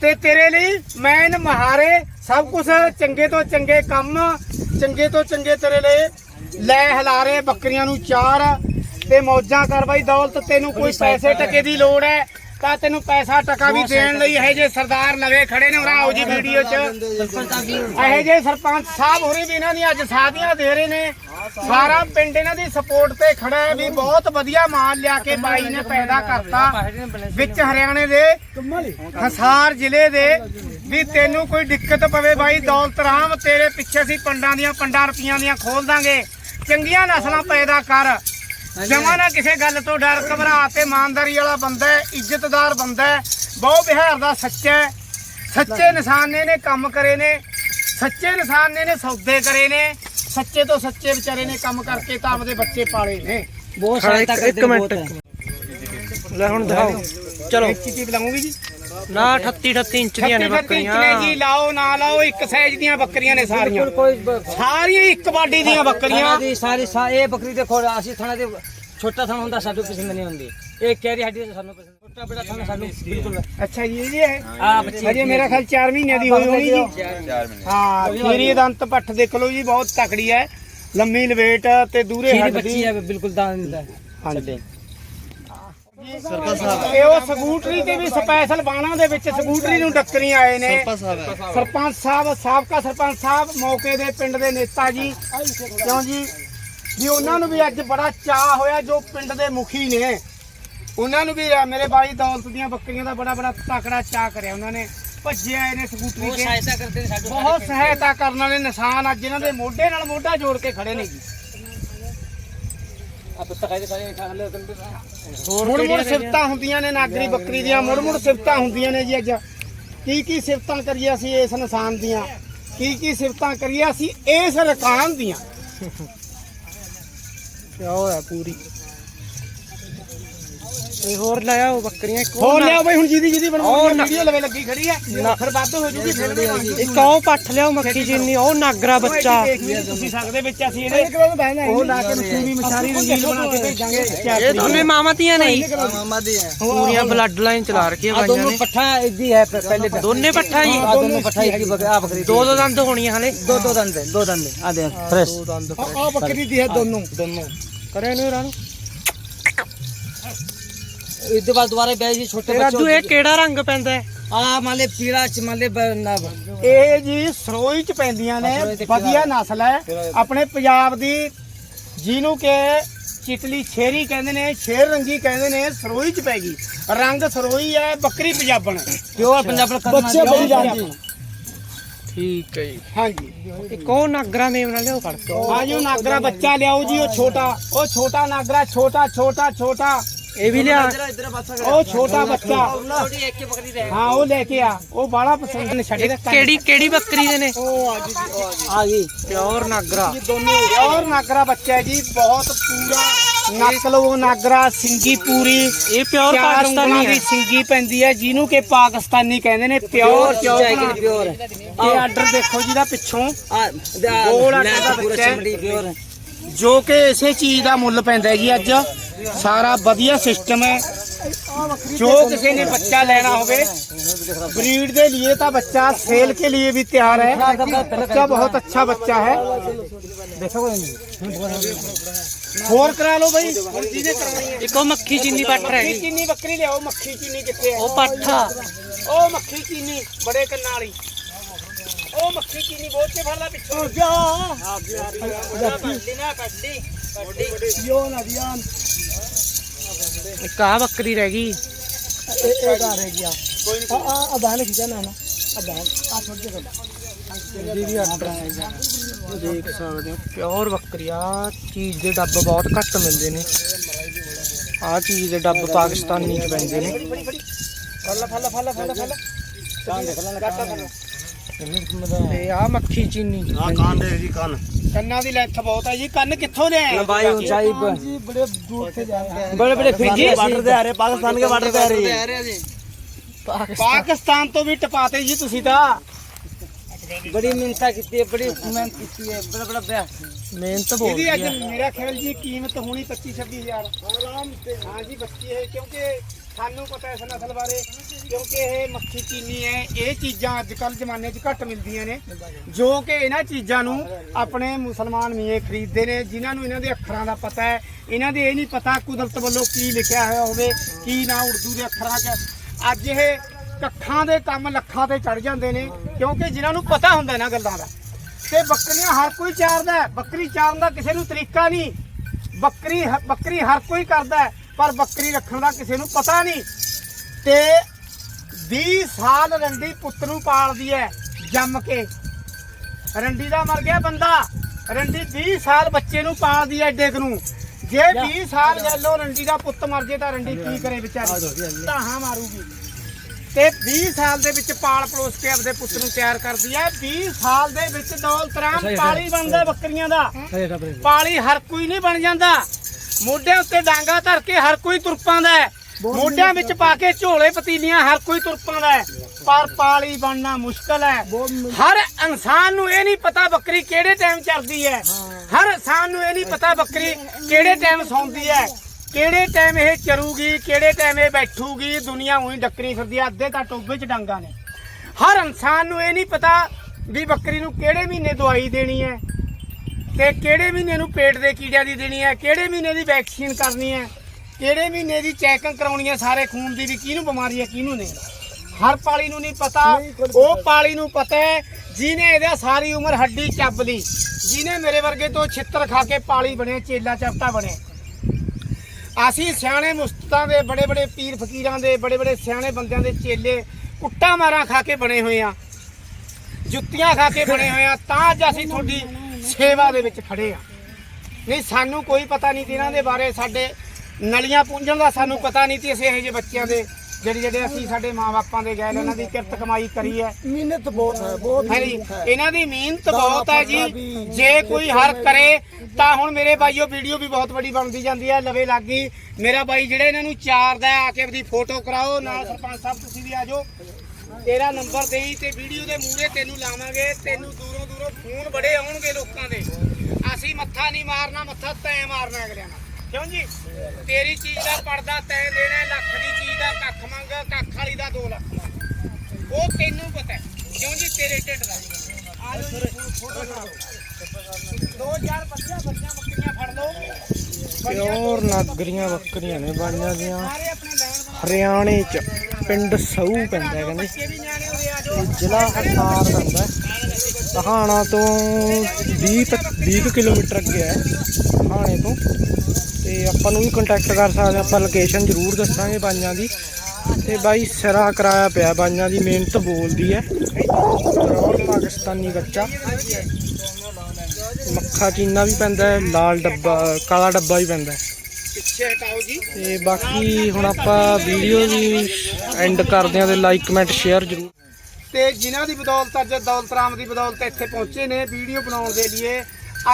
ਤੇ ਤੇਰੇ ਲਈ ਮੈਨ ਮਹਾਰੇ, ਸਭ ਕੁਝ ਚੰਗੇ ਤੋਂ ਚੰਗੇ ਕੰਮ, ਚੰਗੇ ਤੋਂ ਚੰਗੇ ਤੇਰੇ ਲਈ ਲੈ ਹਲਾਰੇ ਬੱਕਰੀਆਂ ਨੂੰ ਚਾਰ ਤੇ ਮੌਜਾਂ ਕਰ ਬਾਈ ਦੌਲਤ ਤੈਨੂੰ ਕੋਈ ਪੈਸੇ ਟਕੇ ਦੀ ਲੋੜ ਹੈ ਤਾਂ ਤੈਨੂੰ ਪੈਸਾ ਟਕਾ ਵੀ ਦੇਣ ਲਈ ਇਹ ਜੇ ਸਰਦਾਰ ਲਵੇ ਖੜੇ ਨੇ ਆਓ ਜੀ ਵੀਡੀਓ 'ਚ। ਇਹ ਜੇ ਸਰਪੰਚ ਸਾਹਿਬ ਹੋਰੀ ਵੀ ਇਹਨਾਂ ਦੀਆਂ ਅੱਜ ਸਾਦੀਆਂ ਦੇ ਰਹੇ ਨੇ। ਸਾਰਾ ਪਿੰਡ ਇਹਨਾਂ ਦੀ ਸਪੋਰਟ ਤੇ ਖੜਾ ਹੈ ਵੀ ਬਹੁਤ ਵਧੀਆ ਮਾਲ ਲਿਆ ਕੇ ਬਾਈ ਨੇ ਪੈਦਾ ਕਰਤਾ। ਵਿੱਚ ਹਰਿਆਣੇ ਦੇ ਹਸਾਰ ਜ਼ਿਲ੍ਹੇ ਦੇ ਵੀ ਤੈਨੂੰ ਕੋਈ ਦਿੱਕਤ ਪਵੇ ਬਾਈ ਦੌਲਤ ਰਾਮ ਤੇਰੇ ਪਿੱਛੇ ਸੀ ਪੰਡਾਂ ਦੀਆਂ ਪੰਡਾਂ ਰੁਪਈਆਂ ਦੀਆਂ ਖੋਲ ਦਾਂਗੇ। ਚੰਗੀਆਂ ਨਸਲਾਂ ਪੈਦਾ ਕਰ। ਜਮਾ ਨਾ ਕਿਸੇ ਗੱਲ ਤੋਂ ਡਰ ਘਬਰਾ ਤੇ ਇਮਾਨਦਾਰੀ ਵਾਲਾ ਬੰਦਾ ਹੈ ਇੱਜ਼ਤਦਾਰ ਬੰਦਾ ਹੈ ਬਹੁ ਬਿਹਾਰ ਦਾ ਸੱਚਾ ਹੈ। ਸੱਚੇ ਇਨਸਾਨੇ ਨੇ ਕੰਮ ਕਰੇ ਨੇ ਸੱਚੇ ਇਨਸਾਨੇ ਨੇ ਸੌਦੇ ਕਰੇ ਨੇ ਸੱਚੇ ਤੋਂ ਸੱਚੇ ਵਿਚਾਰੇ ਨੇ ਕੰਮ ਕਰਕੇ ਤਾਂ ਆਪਦੇ ਬੱਚੇ ਪਾਲੇ ਨੇ। ਬਹੁਤ ਸਹਾਇਤਾ ਕਰਦੇ ਬਹੁਤ ਲੈ ਹੁਣ ਦਿਖਾਓ। ਚਲੋ। ਇੱਕ ਚੀਜ਼ ਲਾਉਂਗੀ ਜੀ। ਨਾ 38 38 ਇੰਚ ਦੀਆਂ ਨੇ ਬੱਕਰੀਆਂ ਨੇ ਜੀ ਲਾਓ ਨਾ ਲਾਓ ਇੱਕ ਸਾਈਜ਼ ਦੀਆਂ ਬੱਕਰੀਆਂ ਨੇ ਸਾਰੀਆਂ। ਸਾਰੀਆਂ ਇੱਕ ਬਾਡੀ ਦੀਆਂ ਬੱਕਰੀਆਂ। ਦੀ ਸਾਰੀ ਇਹ ਬੱਕਰੀ ਦੇਖੋ ਅਸੀਂ ਥਾਣਾ ਦੇ ਛੋਟਾ ਥਾਣਾ ਹੁੰਦਾ ਸਾਡੂ ਪਸੰਦ ਨਹੀਂ ਹੁੰਦੀ। ਇਹ ਕੈਰੀ ਹੱਡੀ ਸਾਨੂੰ ਪਸੰਦ ਛੋਟਾ ਬੇਟਾ ਥਾਣਾ ਸਾਨੂੰ ਬਿਲਕੁਲ ਅੱਛਾ ਜੀ ਇਹ ਆ ਹਜੇ ਮੇਰਾ ਖਿਆਲ 4 ਮਹੀਨਿਆਂ ਦੀ ਹੋਈ ਹੋਣੀ ਜੀ। 4 ਮਹੀਨੇ। ਹਾਂ ਖੀਰੀ ਦੰਤ ਪੱਠ ਦੇਖ ਲਓ ਜੀ ਬਹੁਤ ਤਕੜੀ ਹੈ। ਲੰਮੀ ਲਵੇਟ ਤੇ ਦੂਰੇ ਹੱਡੀ ਬੱਚੀ ਹੈ ਬਿਲਕੁਲ ਦਾਨ ਦਿੰਦਾ ਹਾਂਜੀ। ਇਹ ਉਹ ਸਕੂਟਰੀ ਤੇ ਵੀ ਸਪੈਸ਼ਲ ਬਾਣਾ ਦੇ ਵਿੱਚ ਸਕੂਟਰੀ ਨੂੰ ਡੱਕਰੀ ਆਏ ਨੇ। ਸਰਪੰਚ ਸਾਹਿਬ ਸਾਬਕਾ ਸਰਪੰਚ ਸਾਹਿਬ ਮੌਕੇ ਦੇ ਪਿੰਡ ਦੇ ਨੇਤਾ ਜੀ। ਕਿਉਂ ਜੀ? ਵੀ ਉਹਨਾਂ ਨੂੰ ਵੀ ਅੱਜ ਬੜਾ ਚਾਹ ਹੋਇਆ ਜੋ ਪਿੰਡ ਦੇ ਮੁਖੀ ਨੇ। ਉਹਨਾਂ ਨੂੰ ਵੀ ਮੇਰੇ ਬਾਈ ਦੌਲਤ ਦੀਆਂ ਬੱਕਰੀਆਂ ਦਾ ਬੜਾ ਬੜਾ ਤਕੜਾ ਚਾਹ ਕਰਿਆ ਉਹਨਾਂ ਨੇ। ਭੱਜੇ ਆਏ ਨੇ ਸਕੂਟਰੀ ਉਹ ਤੇ। ਸਹਾਇਤਾ ਕਰਦੇ ਨੇ ਸਾਡੇ ਬਹੁਤ ਸਹਾਇਤਾ ਕਰਨ ਵਾਲੇ ਨਿਸ਼ਾਨ ਅੱਜ ਇਹਨਾਂ ਦੇ ਮੋਢੇ ਨਾਲ ਮੋਢਾ ਜੋੜ ਕੇ ਖੜੇ ਨੇ ਜੀ। ਮੁੜ ਮੁੜ ਸਿਫਤਾਂ ਹੁੰਦੀਆਂ ਨੇ ਨਾਗਰੀ ਬੱਕਰੀ ਦੀਆਂ ਮੁੜ ਮੁੜ ਸਿਫਤਾਂ ਹੁੰਦੀਆਂ ਨੇ ਜੀ ਅੱਜ। ਕੀ ਕੀ ਸਿਫਤਾਂ ਕਰੀਏ ਅਸੀਂ ਇਸ ਨਿਸ਼ਾਨ ਦੀਆਂ? ਕੀ ਕੀ ਸਿਫਤਾਂ ਕਰੀਏ ਅਸੀਂ ਇਸ ਰਕਾਨ ਦੀਆਂ? ਕਿਆ ਹੋਇਆ ਪੂਰੀ? ਤੇ ਹੋਰ ਲਾਇਆ ਉਹ ਬੱਕਰੀਆਂ ਇੱਕ ਹੋਰ ਲਿਆਓ ਬਈ ਹੁਣ ਜਿਹਦੀ ਜਿਹਦੀ ਹੋਰ ਬਣਾਉਣੀ ਵੀਡੀਓ ਲਵੇ ਲੱਗੀ ਖੜੀ ਹੈ। ਫਿਰ ਵੱਧ ਹੋ ਜੂਗੀ ਫਿਰ ਵੀ ਬਣ ਜੂਗੀ। ਇੱਕ ਉਹ ਪੱਠ ਲਿਆਓ ਮੱਖੀ ਜਿੰਨੀ ਉਹ ਨਾਗਰਾ ਬੱਚਾ। ਤੁਸੀਂ ਸਕਦੇ ਵਿੱਚ ਅਸੀਂ ਇਹਦੇ ਉਹ ਲਾ ਕੇ ਮਸ਼ਹੂਰੀ ਮਛਾਰੀ ਰੰਗੀਨ ਬਣਾ ਕੇ ਭੇਜਾਂਗੇ। ਇਹ ਦੋਨੇ ਮਾਮਾ ਧੀਆਂ ਨੇ। ਮਾਮਾ ਦੇ ਹੈ ਪੂਰੀਆਂ ਬਲੱਡ ਲਾਈਨ ਚਲਾ ਰੱਖੀਆਂ ਆ ਬਾਈਆਂ ਦੋਨੋਂ ਪੱਠਾ ਇੱਦੀ ਹੈ ਪਹਿਲੇ ਤਾਂ। ਦੋਨੇ ਪੱਠਾ ਜੀ ਆ ਦੋਨੋਂ ਪੱਠਾ ਇੱਕ ਬਕਰੀ ਆ ਬਕਰੀ। ਦੋ ਦੋ ਦੰਦ ਹੋਣੀਆਂ ਹਲੇ। ਦੋ ਦੋ ਦੰਦ ਹੈ, ਦੋ ਦੰਦ। ਹੈ। ਆ ਦੇ ਫਰੈਸ਼ ਦੋ ਦੰਦ ਆ ਬੱਕਰੀ ਦੀ ਹੈ ਦੋਨੋਂ। ਦੋਨੋਂ। ਕਰਿਆ ਨੂੰ ਰਾਣੂ। ਇਹਦੇ ਬਾਅਦ ਦੁਬਾਰਾ ਬੈ ਜੀ ਛੋਟੇ ਤੇ ਰਾਜੂ ਇਹ ਕਿਹੜਾ ਰੰਗ ਪੈਂਦਾ ਹੈ? ਆ ਮਾਲੇ ਪੀਲਾ ਚ ਮਾਲੇ ਬ- ਨਾ ਇਹ ਜੀ ਸਰੋਈ ਚ ਪੈਂਦੀਆਂ ਨੇ ਵਧੀਆ ਨਸਲ ਹੈ। ਆਪਣੇ ਪੰਜਾਬ ਦੀ ਜਿਹਨੂੰ ਕਿ ਚਿਤਲੀ ਛੇਰੀ ਕਹਿੰਦੇ ਨੇ ਸ਼ੇਰ ਰੰਗੀ ਕਹਿੰਦੇ ਨੇ ਸਰੋਈ ਚ ਪੈਗੀ ਰੰਗ ਸਰੋਈ ਹੈ ਬੱਕਰੀ ਪੰਜਾਬਣ। ਪਿਓਰ ਪੰਜਾਬ ਬੱਚੇ ਬਣ ਜਾਂਦੀ ਠੀਕ ਹੈ ਜੀ। ਹਾਂਜੀ। ਇੱਕ ਉਹ ਨਾਗਰਾ ਮੇਮ ਨਾਲ ਲਿਆਓ ਫੜ ਕੇ? ਹਾਂ ਜੀ ਉਹ ਨਾਗਰਾ ਬੱਚਾ ਲਿਆਓ ਜੀ ਉਹ ਛੋਟਾ ਉਹ ਛੋਟਾ ਨਾਗਰਾ ਛੋਟਾ ਛੋਟਾ ਛੋਟਾ। ਇਹ ਵੀ ਲਿਆ। ਉਹ ਛੋਟਾ ਬੱਚਾ। ਛੋਟੀ ਇੱਕ ਬੱਕਰੀ ਦੇ ਹਾਂ ਉਹ ਲੈ ਕੇ ਆ। ਉਹ ਬਾਲਾ ਪਸੰਦ ਨੇ ਛੱਡੇ ਕਿਹੜੀ ਕਿਹੜੀ ਬੱਕਰੀ ਦੇ ਨੇ? ਆ ਗਈ ਪਿਓਰ ਨਾਗਰਾ। ਔਰ ਨਾਗਰਾ ਬੱਚਾ ਹੈ ਜੀ ਬਹੁਤ ਪੂਰਾ ਨਕਲ ਉਹ ਨਾਗਰਾ ਸਿੰਗੀ ਪੂਰੀ। ਇਹ ਪਿਓਰ ਪਾਕਿਸਤਾਨੀ ਦੀ ਹੈ। ਸਿੰਗੀ ਪੈਂਦੀ ਹੈ ਜਿਹਨੂੰ ਕਿ ਪਾਕਿਸਤਾਨੀ ਕਹਿੰਦੇ ਨੇ ਪਿਓਰ। ਪਿਓਰ ਪਿਓਰ ਇਹ ਆਰਡਰ ਦੇਖੋ ਜਿਹਦਾ ਪਿੱਛੋਂ। ਆ ਗੋਲ ਆਟੇ ਦਾ ਪੂਰਾ ਬੱਚਾ ਪਿਓਰ। ਜੋ ਕਿ ਇਸੇ ਚੀਜ਼ ਦਾ ਮੁੱਲ ਪੈਂਦਾ ਹੈ ਜੀ ਅੱਜ। ਸਾਰਾ ਵਧੀਆ ਸਿਸਟਮ ਹੈ ਜੋ ਕਿਸੇ ਨੇ ਬੱਚਾ ਲੈਣਾ ਹੋਵੇ ब्रीड के लिए था बच्चा सेल के लिए भी तैयार है बच्चा बहुत अच्छा बच्चा है ਹੋਰ ਕਰਾ ਲਓ ਬਈ ਹੁਣ ਜਿਹਨੇ ਕਰਾਉਣੀ ਹੈ ਇੱਕ ਉਹ ਮੱਖੀ ਚੀਨੀ ਪੱਠ ਮੱਖੀ ਰਹੀ ਚੀਨੀ ਬੱਕਰੀ ਲਿਆਓ ਮੱਖੀ ਚੀਨੀ ਕਿੱਥੇ ਹੈ ਉਹ ਪੱਠਾ ਉਹ ਮੱਖੀ ਚੀਨੀ ਬੜੇ ਕੰਨਾਂ ਵਾਲੀ ਉਹ ਮੱਖੀ ਚੀਨੀ ਬਹੁਤ ਯੋ ਬੱਕਰੀ ਰਹਿ ਗਈ। ਇਹ ਇਹ ਘਰ ਰਹਿ ਗਿਆ ਆ। ਆ ਅਦਾਂ ਲਿਖ ਜਾਣਾ ਨਾ। ਅਦਾਂ ਆ ਛੋੜ ਦੇ ਦੀਦੀ ਆਟਾ ਦੇਖ ਸਕਦੇ ਹੋ ਪਿਓਰ ਬੱਕਰੀ ਚੀਜ਼ ਦੇ ਡੱਬ ਬਹੁਤ ਘੱਟ ਮਿਲਦੇ ਨੇ। ਆ ਚੀਜ਼ ਦੇ ਡੱਬ ਪਾਕਿਸਤਾਨੀ ਚ ਪੈਂਦੇ ਨੇ। ਫੱਲਾ ਫੱਲਾ ਫੱਲਾ ਫੱਲਾ ਫੱਲਾ ਤਾਂ ਦੇਖ ਲੈ। ਕਾਟਾ ਫੱਲਾ ਇਹ ਆ ਮੱਖੀ ਚੀਨੀ ਆ ਕਾਨ ਦੇਖ ਜੀ ਕਾਨ ਦੀ ਲੈਂਥ ਬਹੁਤ ਹੈ ਜੀ ਕੰਨ ਕਿੱਥੋਂ ਦੇ ਆਏ लंबाई ऊंचाई ब- जी बड़े दूर से जा रहे हैं बड़े बड़े फिजी बॉर्डर पे आ रहे पाकिस्तान के बॉर्डर पे आ रही है ਪਾਕਿਸਤਾਨ ਤੋਂ ਵੀ ਟਪਾਤੇ ਜੀ ਤੁਸੀਂ ਤਾਂ बड़ी मिन्नता की है बड़ी मेहनत की है बड़ा बड़ा ब्याह ਮਿਹਨਤ ਬਹੁਤ ਇਹਦੀ ਅੱਜ ਹੈ ਮੇਰਾ ਖਿਆਲ ਜੀ ਕੀਮਤ ਹੋਣੀ 25 26000 ਆਰਾਮ ਤੇ ਹਾਂ ਜੀ ਬੱਚੀ ਹੈ ਕਿਉਂਕਿ ਸਾਨੂੰ ਪਤਾ ਇਸ ਨਸਲ ਬਾਰੇ, ਕਿਉਂਕਿ ਇਹ ਮੱਖੀ ਚੀਨੀ ਹੈ, ਇਹ ਚੀਜ਼ਾਂ ਅੱਜ ਕੱਲ ਜ਼ਮਾਨੇ 'ਚ ਘੱਟ ਮਿਲਦੀਆਂ ਨੇ, ਜੋ ਕਿ ਇਹਨਾਂ ਚੀਜ਼ਾਂ ਨੂੰ ਆਪਣੇ ਮੁਸਲਮਾਨ ਮੀਏ ਖਰੀਦਦੇ ਨੇ, ਜਿਨ੍ਹਾਂ ਨੂੰ ਇਹਨਾਂ ਦੇ ਅੱਖਰਾਂ ਦਾ ਪਤਾ ਹੈ। ਇਹਨਾਂ ਦੇ ਇਹ ਨਹੀਂ ਪਤਾ ਕੁਦਰਤ ਵੱਲੋਂ ਕੀ ਲਿਖਿਆ ਹੋਇਆ ਹੋਵੇ, ਕੀ ਨਾ ਉਰਦੂ ਦੇ ਅੱਖਰਾਂ 'ਚ। ਅੱਜ ਇਹ ਕੱਖਾਂ ਦੇ ਕੰਮ ਲੱਖਾਂ ਤੇ ਚੜ ਜਾਂਦੇ ਨੇ, ਕਿਉਂਕਿ ਜਿਨ੍ਹਾਂ ਨੂੰ ਪਤਾ ਹੁੰਦਾ ਇਹਨਾਂ ਗੱਲਾਂ ਦਾ। ਤੇ ਬੱਕਰੀਆਂ ਹਰ ਕੋਈ ਚਾਰਦਾ ਬੱਕਰੀ ਚਾਰਨ ਦਾ ਕਿਸੇ ਨੂੰ ਤਰੀਕਾ ਨਹੀਂ। ਬੱਕਰੀ ਹ- ਬੱਕਰੀ ਹਰ ਕੋਈ ਕਰਦਾ ਪਰ ਬੱਕਰੀ ਰੱਖਣ ਦਾ ਕਿਸੇ ਨੂੰ ਪਤਾ ਨਹੀਂ। ਤੇ 20 ਸਾਲ ਰੰਡੀ ਪੁੱਤ ਨੂੰ ਪਾਲਦੀ ਹੈ ਜੰਮ ਕੇ। ਰੰਡੀ ਦਾ ਮਰ ਗਿਆ ਬੰਦਾ। ਰੰਡੀ 20 ਸਾਲ ਬੱਚੇ ਨੂੰ ਪਾਲਦੀ ਹੈ ਏਡੇ ਕੁ ਨੂੰ। ਜੇ 20 ਸਾਲ ਜੈਲੋ ਰੰਡੀ ਦਾ ਪੁੱਤ ਮਰ ਜੇ ਤਾਂ ਰੰਡੀ ਕੀ ਕਰੇ ਵਿਚਾਰੀ। ਧਾਹਾਂ ਮਾਰੂਗੀ। ਤੇ 20 ਸਾਲ ਦੇ ਵਿੱਚ ਪਾਲ ਪਲੋਸ ਕੇ ਆਪਦੇ ਪੁੱਤ ਨੂੰ ਤਿਆਰ ਕਰਦੀ ਹੈ 20 ਸਾਲ ਦੇ ਵਿੱਚ ਦੌਲਤ ਰਾਮ ਪਾਲੀ ਬਣਦਾ ਬੱਕਰੀਆਂ ਦਾ। ਪਾਲੀ ਹਰ ਕੋਈ ਨਹੀਂ ਬਣ ਜਾਂਦਾ। ਮੋਢਿਆਂ ਉੱਤੇ ਡਾਂਗਾ ਧਰ ਕੇ ਹਰ ਕੋਈ ਤੁਰ ਪਾਉਂਦਾ ਹੈ। ਮੋਢਿਆਂ ਵਿੱਚ ਪਾ ਕੇ ਝੋਲੇ ਪਤੀਲੀਆਂ ਹਰ ਕੋਈ ਤੁਰ ਪਾਉਂਦਾ ਹੈ। ਪਰ ਪਾਲੀ ਬਣਨਾ ਮੁਸ਼ਕਲ ਹੈ। ਹਰ ਇਨਸਾਨ ਨੂੰ ਇਹ ਨਹੀਂ ਪਤਾ ਬੱਕਰੀ ਕਿਹੜੇ ਟਾਈਮ ਚਰਦੀ ਹੈ। ਹਰ ਇਨਸਾਨ ਨੂੰ ਇਹ ਨਹੀਂ ਪਤਾ ਬੱਕਰੀ ਕਿਹੜੇ ਟਾਈਮ ਸੌਂਦੀ ਹੈ। ਕਿਹੜੇ ਟਾਈਮ ਇਹ ਚਰੂਗੀ ਕਿਹੜੇ ਟਾਈਮ ਇਹ ਬੈਠੂਗੀ ਦੁਨੀਆ ਉਹੀ ਡੱਕਰੀ ਫਿਰਦੀ ਹੈ। ਅੱਧੇ ਤਾਂ ਟੋਬੇ 'ਚ ਡਾਂਗਾ ਨੇ। ਹਰ ਇਨਸਾਨ ਨੂੰ ਇਹ ਨਹੀਂ ਪਤਾ ਵੀ ਬੱਕਰੀ ਨੂੰ ਕਿਹੜੇ ਮਹੀਨੇ ਦਵਾਈ ਦੇਣੀ ਹੈ। ਤੇ ਕਿਹੜੇ ਮਹੀਨੇ ਨੂੰ ਪੇਟ ਦੇ ਕੀੜਿਆਂ ਦੀ ਦੇਣੀ ਹੈ? ਕਿਹੜੇ ਮਹੀਨੇ ਦੀ ਵੈਕਸੀਨ ਕਰਨੀ ਹੈ? ਕਿਹੜੇ ਮਹੀਨੇ ਦੀ ਚੈਕਿੰਗ ਕਰਾਉਣੀ ਹੈ ਸਾਰੇ ਖੂਨ ਦੀ ਵੀ? ਕਿਹਨੂੰ ਬਿਮਾਰੀ ਹੈ, ਕਿਹਨੂੰ ਨਹੀਂ? ਹਰ ਪਾਲੀ ਨੂੰ ਨਹੀਂ ਪਤਾ। ਉਹ ਪਾਲੀ ਨੂੰ ਪਤਾ ਹੈ ਜਿਹਨੇ ਇਹਦਾ ਸਾਰੀ ਉਮਰ ਹੱਡੀ ਚੱਬ ਲਈ। ਜਿਹਨੇ ਮੇਰੇ ਵਰਗੇ ਤੋਂ ਛਿੱਤਰ ਖਾ ਕੇ ਪਾਲੀ ਬਣੇ, ਚੇਲਾ ਚਪਟਾ ਬਣਿਆ ਅਸੀਂ ਸਿਆਣੇ ਮੁਸਤਾਂ ਦੇ ਬੜੇ ਬੜੇ ਪੀਰ ਫਕੀਰਾਂ ਦੇ ਬੜੇ ਬੜੇ ਸਿਆਣੇ ਬੰਦਿਆਂ ਦੇ ਚੇਲੇ ਕੁੱਟਾ ਮਾਰਾਂ ਖਾ ਕੇ ਬਣੇ ਹੋਏ ਆ। ਜੁੱਤੀਆਂ ਖਾ ਕੇ ਬਣੇ ਹੋਏ ਆ। ਤਾਂ ਅੱਜ ਅਸੀਂ ਤੁਹਾਡੀ ਸੇਵਾ ਦੇ ਵਿੱਚ ਖੜੇ ਆ। ਨਹੀਂ ਸਾਨੂੰ ਕੋਈ ਪਤਾ ਨਹੀਂ ਇਹਨਾਂ ਦੇ ਬਾਰੇ। ਸਾਡੇ ਨਲੀਆਂ ਪੂੰਝਣ ਦਾ ਸਾਨੂੰ ਪਤਾ ਨਹੀਂ ਸੀ ਅਸੀਂ ਇਹੋ ਜਿਹੇ ਬੱਚਿਆਂ ਦੇ ਜਿਹੜੇ ਜਿਹੜੇ ਅਸੀਂ ਸਾਡੇ ਮਾਪਿਆਂ ਦੇ ਗੈਲ ਇਹਨਾਂ ਦੀ ਕਿਰਤ ਕਮਾਈ ਕਰੀ ਹੈ। ਮਿਹਨਤ ਬਹੁਤ ਹੈ ਬਹੁਤ ਹੈ। ਇਹਨਾਂ ਦੀ ਮਿਹਨਤ ਬਹੁਤ ਹੈ ਜੀ। ਜੇ ਕੋਈ ਹਰ ਕਰੇ ਤਾਂ ਹੁਣ ਮੇਰੇ ਭਾਈਓ ਵੀਡੀਓ ਵੀ ਬਹੁਤ ਵੱਡੀ ਬਣਦੀ ਜਾਂਦੀ ਹੈ ਲਵੇ ਲੱਗੀ। ਮੇਰਾ ਭਾਈ ਜਿਹੜੇ ਇਹਨਾਂ ਨੂੰ ਚਾਰਦਾ ਆ ਕੇ ਆਪਣੀ ਫੋਟੋ ਕਰਾਓ। ਨਾਲ ਸਰਪੰਚ ਸਾਹਿਬ ਤੁਸੀਂ ਵੀ ਆ ਜਾਓ। ਤੇਰਾ ਨੰਬਰ ਦੇਈ ਤੇ ਵੀਡੀਓ ਦੇ ਮੂਹਰੇ ਤੈਨੂੰ ਲਾਵਾਂਗੇ। ਤੈਨੂੰ ਦੂਰੋਂ ਫੋਨ ਬੜੇ ਆਉਣਗੇ ਲੋਕਾਂ ਦੇ ਅਸੀਂ ਮੱਥਾ ਨਹੀਂ ਮਾਰਨਾ ਮੱਥਾ ਤੈਂ ਮਾਰਨਾ ਅਗਲਿਆਂ ਨਾਲ। ਕਿਉਂ ਜੀ? ਤੇਰੀ ਚੀਜ਼ ਦਾ ਪਰਦਾ ਤੈਂ ਦੇਣਾ ਲੱਖ ਦੀ ਚੀਜ਼ ਦਾ ਕੱਖ ਮੰਗ ਕੱਖ ਵਾਲੀ ਦਾ 2 ਲੱਖ। ਮੰਗ ਉਹ ਤੈਨੂੰ ਪਤਾ ਕਿਉਂ ਜੀ? ਤੇਰੇ ਢਿੱਡ ਦਾ। ਆ ਜਾਓ ਜੀ, ਫੋਟੋ ਕਰਾਓ ਦੋ ਚਾਰ ਬੱਚਿਆਂ ਬੱਚਿਆਂ ਬੱਕਰੀਆਂ ਫੜ ਲਓ। ਪਿਓਰ ਨਾਗਰੀਆਂ ਬੱਕਰੀਆਂ ਨੇ ਬਾਈਆਂ ਦੀਆਂ। ਹਰਿਆਣੇ ਚ ਪਿੰਡ ਸਊ ਪੈਂਦਾ ਕਹਿੰਦੇ। ਜ਼ਿਲ੍ਹਾ ਹਰਨਾਰ ਪੈਂਦਾ ਹੈ। ਤੋਂ 20 ਤੱਕ 20 ਕੁ ਕਿਲੋਮੀਟਰ ਅੱਗੇ ਹੈ ਸਹਾਣੇ ਤੋਂ। ਤੇ ਆਪਾਂ ਨੂੰ ਵੀ ਕੰਟੈਕਟ ਕਰ ਸਕਦੇ ਆਪਾਂ ਲੋਕੇਸ਼ਨ ਜ਼ਰੂਰ ਦੱਸਾਂਗੇ ਬਾਈਆਂ ਦੀ। ਤੇ ਬਾਈ ਸਿਰਾ ਕਰਾਇਆ ਪਿਆ ਬਾਈਆਂ ਦੀ, ਮਿਹਨਤ ਬੋਲਦੀ ਹੈ। ਪਿਓਰ ਪਾਕਿਸਤਾਨੀ ਬੱਚਾ। ਮੱਖਾ ਚੀਨਾ ਵੀ ਪੈਂਦਾ ਹੈ, ਲਾਲ ਡੱਬਾ, ਕਾਲਾ ਡੱਬਾ ਵੀ ਪੈਂਦਾ ਹੈ। ਪਿੱਛੇ ਹਟਾਓ ਜੀ ਤੇ ਬਾਕੀ ਹੁਣ ਆਪਾਂ ਵੀਡੀਓ ਵੀ ਐਂਡ ਕਰਦੇ ਹਾਂ ਤੇ ਲਾਈਕ ਕਮੈਂਟ ਸ਼ੇਅਰ ਜ਼ਰੂਰ ਤੇ ਜਿਨ੍ਹਾਂ ਦੀ ਬਦੌਲਤ ਅੱਜ ਦੌਲਤ ਰਾਮ ਦੀ ਬਦੌਲਤ ਇੱਥੇ ਪਹੁੰਚੇ ਨੇ ਵੀਡੀਓ ਬਣਾਉਣ ਦੇ ਲਈ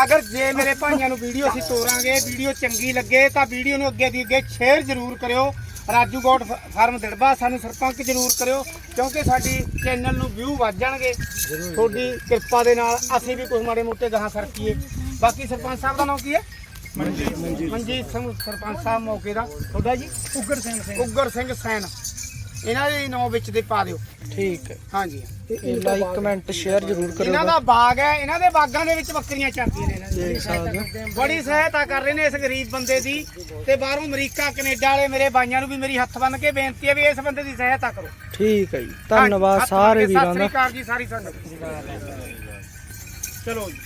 ਅਗਰ ਜੇ ਮੇਰੇ ਭਾਈਆਂ ਨੂੰ ਵੀਡੀਓ ਅਸੀਂ ਤੋਰਾਂਗੇ ਵੀਡੀਓ ਚੰਗੀ ਲੱਗੇ ਤਾਂ ਵੀਡੀਓ ਨੂੰ ਅੱਗੇ ਦੀ ਅੱਗੇ ਸ਼ੇਅਰ ਜ਼ਰੂਰ ਕਰਿਓ। ਰਾਜੂ ਗੋਟ ਫਾਰਮ ਦਿੜਬਾ ਸਾਨੂੰ ਸਰਪੰਚ ਜ਼ਰੂਰ ਕਰਿਓ ਕਿਉਂਕਿ ਸਾਡੀ ਚੈਨਲ ਨੂੰ ਵਿਊ ਵੱਧ ਜਾਣਗੇ। ਤੁਹਾਡੀ ਕਿਰਪਾ ਦੇ ਨਾਲ ਅਸੀਂ ਵੀ ਕੁਝ ਮਾੜੇ ਮੋਟੇ ਗਾਹਾਂ ਸਰਕੀਏ। ਬਾਕੀ ਸਰਪੰਚ ਸਾਹਿਬ ਦਾ ਨਾਮ ਕੀ ਹੈ? ਮਨਜੀਤ ਮਨਜੀਤ। ਸਿੰਘ ਸਰਪੰਚ ਸਾਹਿਬ ਮੌਕੇ ਦਾ। ਤੁਹਾਡਾ ਜੀ? ਉੱਗਰ ਸਿੰਘ ਉੱਗਰ ਸਿੰਘ ਸੈਨ। ਇਹਨਾਂ ਦੇ ਨਾਮ ਵਿੱਚ ਦੇ ਪਾ ਦਿਓ। ਠੀਕ ਹੈ। ਹਾਂਜੀ। ਤੇ ਲਾਈਕ ਕਮੈਂਟ ਸ਼ੇਅਰ ਜ਼ਰੂਰ ਕਰਿਓ। ਇਹਨਾਂ ਦਾ ਬਾਗ ਹੈ ਇਹਨਾਂ ਦੇ ਬਾਗਾਂ ਦੇ ਵਿੱਚ ਬੱਕਰੀਆਂ ਚਰਦੀਆਂ ਨੇ ਇਹਨਾਂ ਦੀ ਦੇਖ ਸਕਦੇ ਹੋ। ਬੜੀ ਸਹਾਇਤਾ ਕਰ ਰਹੇ ਨੇ ਇਸ ਗਰੀਬ ਬੰਦੇ ਦੀ। ਤੇ ਬਾਹਰੋਂ ਅਮਰੀਕਾ ਕੈਨੇਡਾ ਵਾਲੇ ਮੇਰੇ ਬਾਈਆਂ ਨੂੰ ਵੀ ਮੇਰੀ ਹੱਥ ਬੰਨ ਕੇ ਬੇਨਤੀ ਹੈ ਵੀ ਇਸ ਬੰਦੇ ਦੀ ਸਹਾਇਤਾ ਕਰੋ। ਠੀਕ ਹੈ ਜੀ। ਧੰਨਵਾਦ ਹੱਥ ਬੰਨ੍ਹ ਸਾਰੇ ਕੇ ਵੀਰਾਂ ਸਤਿ ਦਾ ਸ੍ਰੀ ਅਕਾਲ ਜੀ ਸਾਰੀ ਸੰਗਤ। ਚਲੋ ਜੀ।